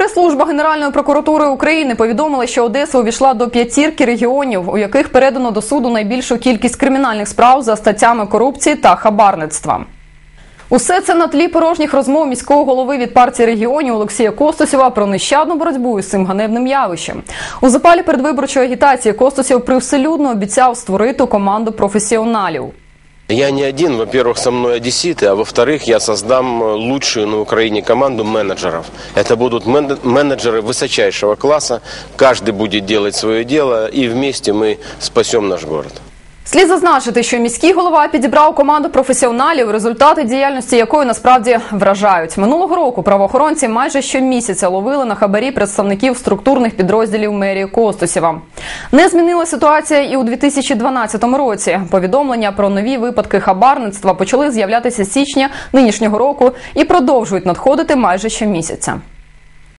Прес-служба Генеральної прокуратури України повідомила, що Одеса увійшла до п'ятірки регіонів, у яких передано до суду найбільшу кількість кримінальних справ за статтями корупції та хабарництва. Усе це на тлі порожніх розмов міського голови від партії регіонів Олексія Костусєва про нещадну боротьбу із цим ганебним явищем. У запалі передвиборчої агітації Костусєв привселюдно обіцяв створити команду професіоналів. Я не один, во-первых, со мной одесситы, а во-вторых, я создам э, лучшую на Украине команду менеджеров. Это будут мен- менеджеры высочайшего класса, каждый будет делать свое дело, и вместе мы спасем наш город. Слід зазначити, що міський голова підібрав команду професіоналів, результати діяльності якої насправді вражають. Минулого року правоохоронці майже щомісяця ловили на хабарі представників структурних підрозділів мерії Костусєва. Не змінила ситуація і у 2012 році. Повідомлення про нові випадки хабарництва почали з'являтися січня нинішнього року і продовжують надходити майже щомісяця.